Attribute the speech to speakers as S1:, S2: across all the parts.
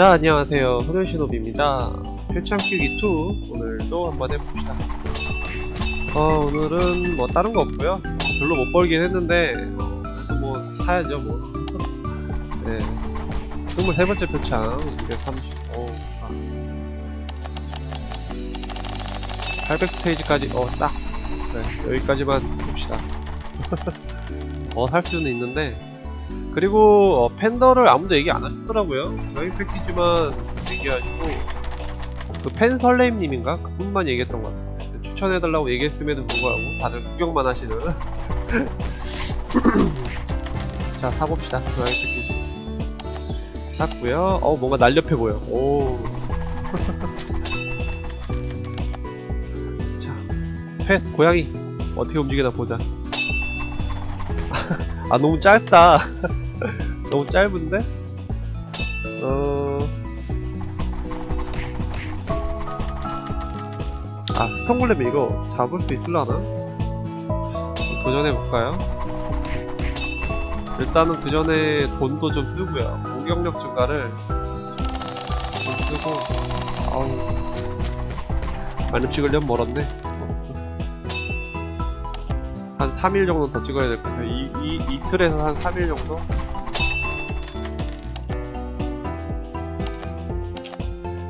S1: 자 안녕하세요. 소년신호비입니다. 표창 키우기 2 오늘도 한번 해봅시다. 어 오늘은 뭐 다른 거 없고요. 별로 못 벌긴 했는데 어, 뭐 사야죠 뭐 네. 23번째 표창 230 오, 아. 800 스테이지까지 어딱. 네, 여기까지만 봅시다. 더 살 수는 있는데 그리고 어, 팬더를 아무도 얘기 안 하셨더라고요. 저희 패키지만 얘기하시고 그 팬 설레임님인가 그분만 얘기했던 것 같아요. 추천해달라고 얘기했음에도 불구하고 다들 구경만 하시는. 자 사봅시다. 저희 패키지 샀고요. 어 뭔가 날렵해 보여. 오. 자, 펫 고양이 어떻게 움직이나 보자. 아 너무 짧다 너무 짧은데? 어... 아 스톤골렘 이거 잡을 수 있을라나? 도전해볼까요? 일단은 그 전에 돈도 좀 쓰고요 공격력 증가를 좀 쓰고 아우 많이 찍으려면 멀었네. 한 3일 정도 더 찍어야 될 것 같아요. 이, 이, 이틀에서 한 3일 정도?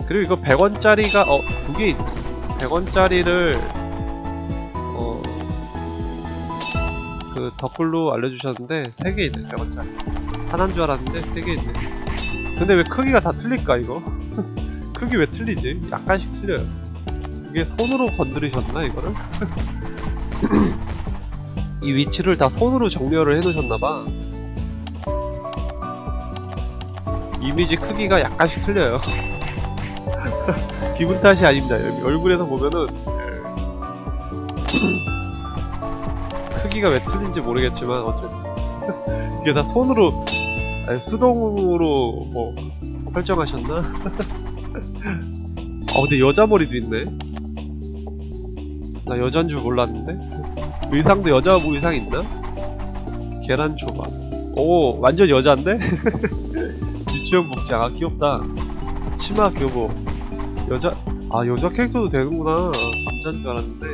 S1: 그리고 이거 100원짜리가, 어, 두 개 있네. 100원짜리를, 어, 그, 덧글로 알려주셨는데, 세 개 있네, 100원짜리. 하나인 줄 알았는데, 세 개 있네. 근데 왜 크기가 다 틀릴까, 이거? 크기 왜 틀리지? 약간씩 틀려요. 이게 손으로 건드리셨나, 이거를? 이 위치를 다 손으로 정렬을 해놓으셨나봐. 이미지 크기가 약간씩 틀려요. 기분 탓이 아닙니다. 여기 얼굴에서 보면은 크기가 왜 틀린지 모르겠지만 어쨌든. 이게 다 손으로 아니 수동으로 뭐 설정하셨나? 어 근데 여자 머리도 있네. 나 여잔 줄 몰랐는데 의상도 여자 의상 있나? 계란 초밥. 오, 완전 여잔데? 유치원 복장. 아, 귀엽다. 치마 교복. 여자, 아, 여자 캐릭터도 되는구나. 남자인 줄 알았는데.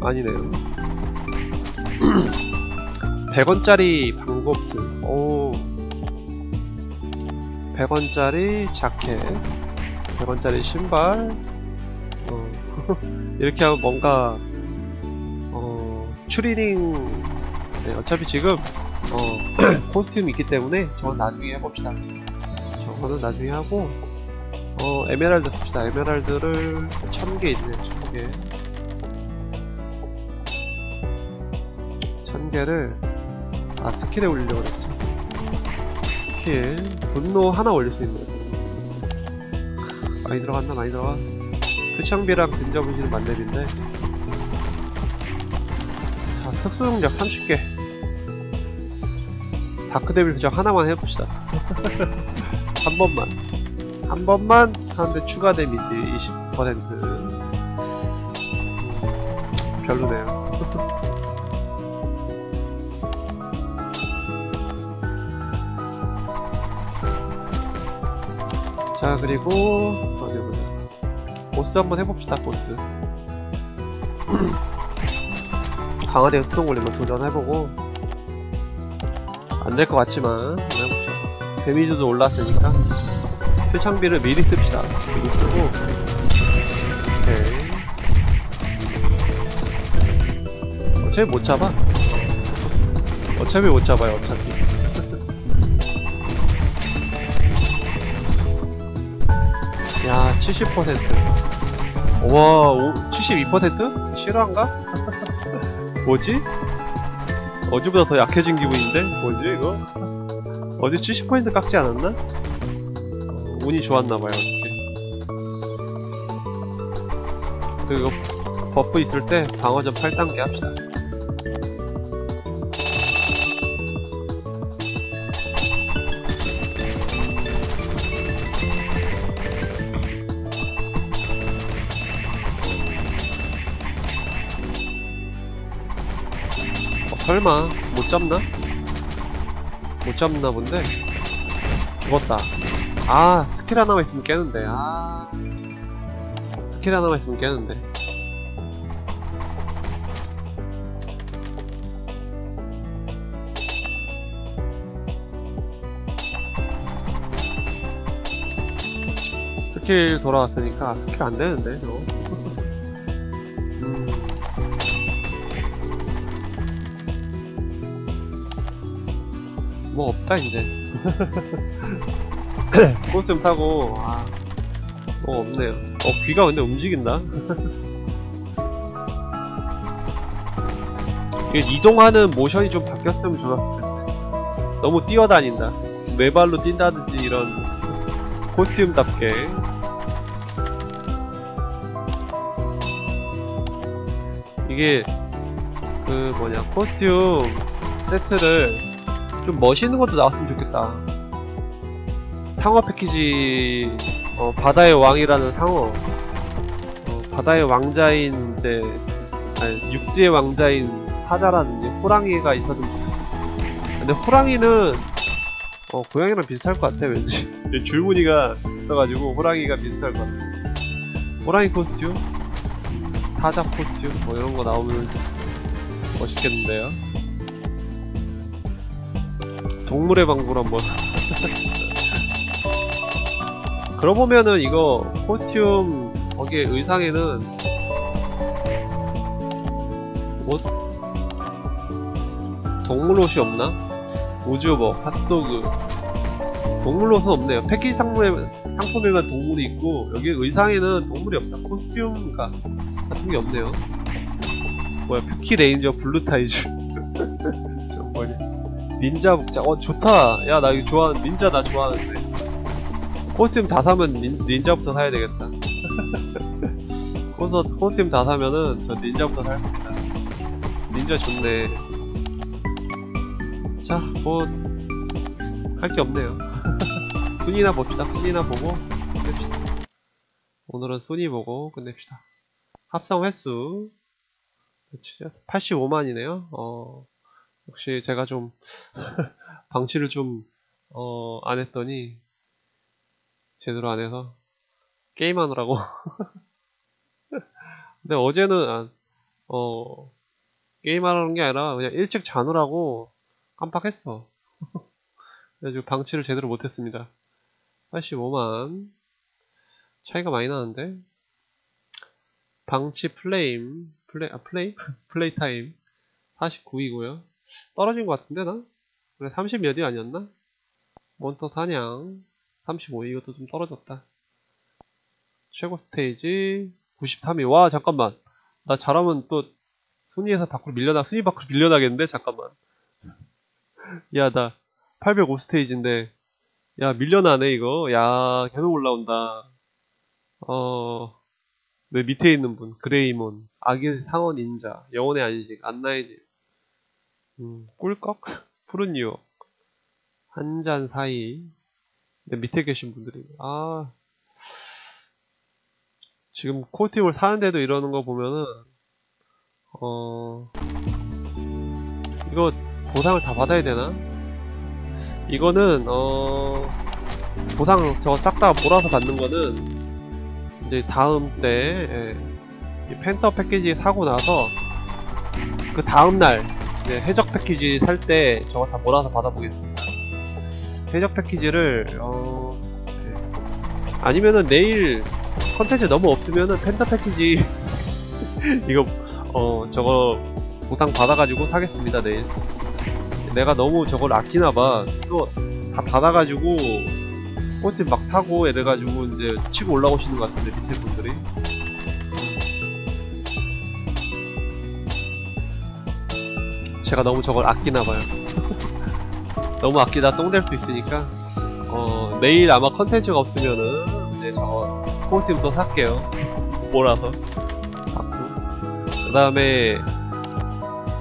S1: 아니네요. 100원짜리 방법스. 오. 100원짜리 자켓. 100원짜리 신발. 어. 이렇게 하면 뭔가 추리닝 네, 어차피 지금 어, 코스튬이 있기 때문에 저건 나중에 해봅시다. 저거는 나중에 하고 어 에메랄드 씁시다. 에메랄드를 1000개 있네요 1000개. 1000개를 아 스킬에 올리려고 그랬지. 스킬. 분노 하나 올릴 수 있네요 많이 들어갔나 많이 들어가? 표창비랑 근접은실은 만렙인데 특수능력 30개. 다크데빌 그냥 하나만 해봅시다. 한 번만. 한 번만 하는데 추가 데미지 20% 음, 별로네요. 자 그리고 어디 보자. 보스 한번 해봅시다 보스 강화대 수동 올리면 도전해보고 안 될 것 같지만 해보죠 데미지도 올랐으니까 표창비를 미리 씁시다 미리 쓰고 오케이 어차피 못 잡아 어차피 못 잡아요 어차피 야 70%. 와, 72%? 실화인가? 뭐지? 어제보다 더 약해진 기분인데? 뭐지 이거? 어제 70포인트 깎지 않았나? 어, 운이 좋았나봐요 그리고 버프 있을 때 방어전 8단계 합시다 설마 못 잡나? 못 잡나 본데 죽었다. 아, 스킬 하나만 있으면 깨는데. 아. 스킬 하나만 있으면 깨는데. 스킬 돌아왔으니까 스킬 안 되는데, 저거. 뭐 없다, 이제. 코스튬 사고, 아, 뭐 없네요. 어, 귀가 근데 움직인다? 이게 이동하는 모션이 좀 바뀌었으면 좋았을 텐데. 너무 뛰어다닌다. 외발로 뛴다든지 이런 코스튬답게. 이게, 그 뭐냐, 코스튬 세트를 좀 멋있는 것도 나왔으면 좋겠다. 상어 패키지 어, 바다의 왕이라는 상어. 어, 바다의 왕자인 이제 아니, 육지의 왕자인 사자라든지 호랑이가 있어도 좋겠다. 근데 호랑이는 어, 고양이랑 비슷할 것 같아 왠지. 줄무늬가 있어가지고 호랑이가 비슷할 것 같아. 호랑이 코스튬? 사자 코스튬? 뭐 이런 거 나오면 멋있겠는데요 동물의 방구를 한번. 그러고 보면은 이거 코스튬 거기에 의상에는 옷 동물 옷이 없나? 오즈버, 핫도그. 동물 옷은 없네요. 패키지 상품에, 상품에만 동물이 있고 여기 의상에는 동물이 없다. 코스튬가 같은 게 없네요. 뭐야 퓨키 레인저 블루 타이즈. 저 뭐냐 닌자 복장 어 좋다. 야 나 이거 좋아 닌자 나 좋아하는데. 코스튬 다 사면 닌, 닌자부터 사야 되겠다. 코스, 코스튬 다 사면은 저 닌자부터 살 겁니다. 닌자 좋네. 자 뭐 할 게 없네요. 순위나 봅시다. 순위나 보고 끝냅시다. 오늘은 순위 보고 끝냅시다. 합성 횟수. 몇이죠? 85만이네요. 어 역시 제가 좀 방치를 좀 어, 안 했더니 제대로 안 해서 게임하느라고. 근데 어제는 아, 어 게임하는 게 아니라 그냥 일찍 자느라고 깜빡했어. 그래가지고 방치를 제대로 못했습니다. 85만 차이가 많이 나는데? 방치 플레임 플레이 아 플레이? 플레이 타임. 49이고요 떨어진 것 같은데 나? 그래 30 몇이 아니었나? 몬터 사냥. 35 이것도 좀 떨어졌다. 최고 스테이지 93위. 와 잠깐만. 나 잘하면 또 순위에서 밖으로 밀려나 순위 밖으로 밀려나겠는데? 잠깐만. 야 나 805 스테이지인데. 야 밀려나네 이거. 야 계속 올라온다. 어... 내 밑에 있는 분 그레이몬. 악의 상어 닌자. 영혼의 안식. 안나의 집 음, 꿀꺽? 푸른 유혹. 한잔 사이. 내 밑에 계신 분들이. 아. 지금 코팅을 사는데도 이러는 거 보면은 어. 이거 보상을 다 받아야 되나? 이거는 어. 보상 저거 싹 다 몰아서 받는 거는 이제 다음 때 예, 이 펜터 패키지 사고 나서 그 다음날 해적 패키지 살 때 저거 다 몰아서 받아보겠습니다. 해적 패키지를 어 네. 아니면은 내일 컨텐츠 너무 없으면은 펜터 패키지. 이거 어 저거 보상 받아가지고 사겠습니다 내일. 내가 너무 저걸 아끼나봐. 또 다 받아가지고 꼴팀 막 사고 이래가지고 이제 치고 올라오시는 것 같은데 밑에 분들이 제가 너무 저걸 아끼나봐요. 너무 아끼다 똥 될 수 있으니까. 어 내일 아마 컨텐츠가 없으면은 이제 저거 코스튬 또 살게요. 몰아서. 그 다음에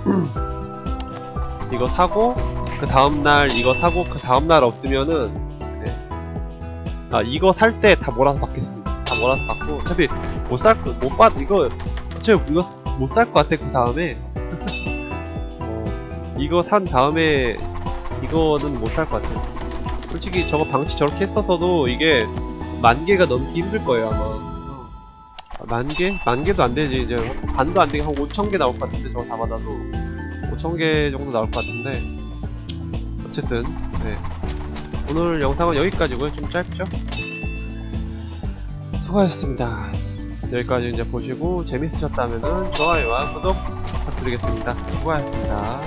S1: 이거 사고 그 다음날 이거 사고 그 다음날 없으면은 네. 아 이거 살 때 다 몰아서 받겠습니다. 다 몰아서 받고 어차피 못 살 거 못받 이거 어차피 이거 못 살 것 같아 그 다음에. 어, 이거 산 다음에 이거는 못 살 것 같아 솔직히 저거 방치 저렇게 했었어도 이게 만 개가 넘기 힘들 거예요 아마. 아, 만 개? 만 개도 안 되지. 이제 반도 안 되게 한 5천 개 나올 것 같은데 저거 다 받아도. 5천 개 정도 나올 것 같은데. 어쨌든 네. 오늘 영상은 여기까지고요. 좀 짧죠? 수고하셨습니다. 여기까지 이제 보시고 재밌으셨다면 좋아요와 구독 부탁드리겠습니다. 수고하셨습니다